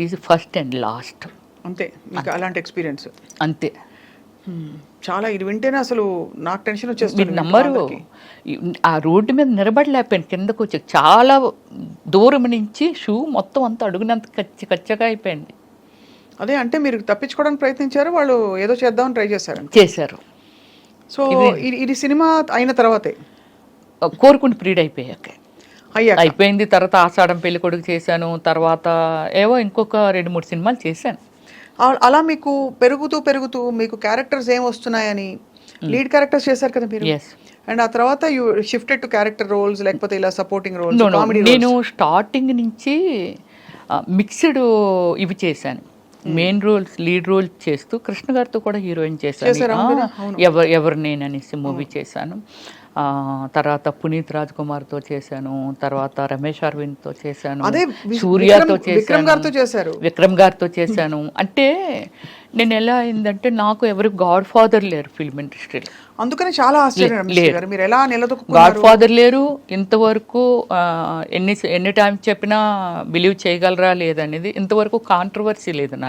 Is first and last అంతే. మీకు అలాంటి ఎక్స్పీరియన్స్ అంతే. చాలా ఇది వింటేనే అసలు నాకు టెన్షన్ వచ్చేస్తుంది నమ్మరు. ఆ రోడ్డు మీద నిలబడలేకపోయాను కిందకు వచ్చి. చాలా దూరం నుంచి షూ మొత్తం అంతా అడుగునంత కచ్చి కచ్చగా అయిపోయింది. అదే అంటే మీరు తప్పించుకోవడానికి ప్రయత్నించారు వాళ్ళు ఏదో చేద్దామని ట్రై చేశారు చేశారు. సో ఇది. సినిమా అయిన తర్వాతే. కోరుకుని ప్రీడ్ అయిపోయాక. అయిపోయింది తర్వాత ఆషాఢం పెళ్ళి కొడుకు చేశాను తర్వాత ఏవో ఇంకొక రెండు మూడు సినిమాలు చేశాను. అలా మీకు పెరుగుతూ పెరుగుతూ మీకు క్యారెక్టర్స్ ఏం వస్తున్నాయని లీడ్ క్యారెక్టర్స్ చేశారు కదా మీరు. అండ్ ఆ తర్వాత you shifted to character roles లేకపోతే ఇలా సపోర్టింగ్ రోల్స్ నేను స్టార్టింగ్ నుంచి మిక్స్డ్ ఇవి చేశాను. మెయిన్ రోల్స్ లీడ్ రోల్ చేస్తూ కృష్ణ గారితో కూడా హీరోయిన్ చేశాను. ఎవరు ఎవరు నేననేసి మూవీ చేశాను. ఆ, తర్వాత పునీత్ రాజ్ కుమార్తో చేశాను. తర్వాత రమేష్ అరవింద్తో చేశాను. అదే వి- సూర్యతో చేశాను. విక్రమ్ గారితో చేశాను. అంటే నేను ఎలా అయిందంటే నాకు ఎవరు గాడ్ ఫాదర్ లేరు ఫిల్మ్ ఇండస్ట్రీలో అందుకని చాలా ఆశ్చర్యం మీరు ఎలా గాడ్ ఫాదర్ లేరు. ఇంతవరకు ఎన్ని ఎన్ని టైమ్స్ చెప్పినా బిలీవ్ చేయగలరా లేదనేది ఇంతవరకు కాంట్రవర్సీ లేదు నా